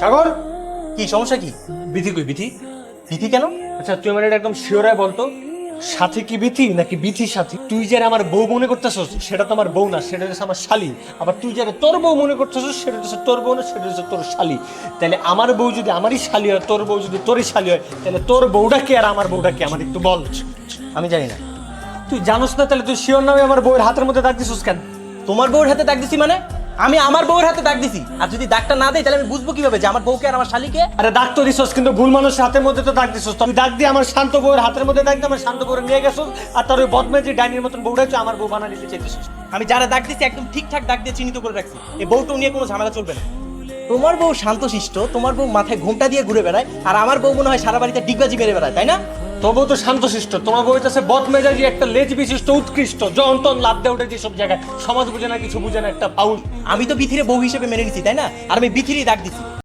সাগর কি সমস্যা কি? বিধি কই বিধি বিধি কেন? আচ্ছা তুই আমার এটা একদম শিওরায় বলতো সাথে কি বিথি নাকি বিথি সাথী? তুই যারা আমার বউ মনে করতেছস সেটা তো আমার বউ না সেটা হচ্ছে আমার শালি। আবার তুই যারা তোর বউ মনে করতেছস সেটা হচ্ছে তোর বউ না সেটা হচ্ছে তোর শালি। তাহলে আমার বউ যদি আমারই শালি হয় তোর বউ যদি তোরই শালি হয় তাহলে তোর বউটা কে আর আমার বউটা কে? আমার একটু বল। আমি জানি না। তুই জানোস না তাহলে তুই শিওর নামে আমার বউয়ের হাতের মধ্যে দাগ দিছিস কেন? তোমার বউয়ের হাতে দাগ দিছি মানে? আমি আমার বউর হাতে দাগ দিছি। আর যদি দাগটা না দেয় তাহলে আমি বুঝব কীভাবে যে আমার বউকে আর আমার শালিকে? আরে দাগ তো দিছস কিন্তু ভুল মানুষের হাতের মধ্যে তো দাগ দিছস। তুই দাগ দিয়ে আমার শান্ত বউয়ের হাতের মধ্যে দাগ দিয়ে আমার শান্ত বউরে নিয়ে গেছস আর তার ওই বদমেজি ডাইনির মতন বউটা হচ্ছে আমার বউ বানা নিতে চাইতেছিস। আমি যারা দাগ দিছি একদম ঠিকঠাক দাগ দিয়ে চিহ্নিত করে রাখছি। এই বউটাও নিয়ে কোনো ঝামেলা চলবে না। তোমার বউ শান্তশিষ্ট তোমার বউ মাথায় ঘোমটা দিয়ে ঘুরে বেড়ায় আর আমার বউ মনে হয় সারা বাড়িতে ডিগবাজি মেরে বেড়ায় তাই না? তবু তো শান্তশিষ্ট। তোমার বই আছে বদ মেজাজি, একটা লেজ বিশিষ্ট উৎকৃষ্ট, যন্তন লাভ দিয়ে উঠে যেসব জায়গায়। সমাজ বুঝে না, কিছু বুঝে না, একটা পাউল। আমি তো বিথিরে বউ হিসেবে মেনে নিছি, তাই না? আর আমি বিথিরই দাগ দিছি।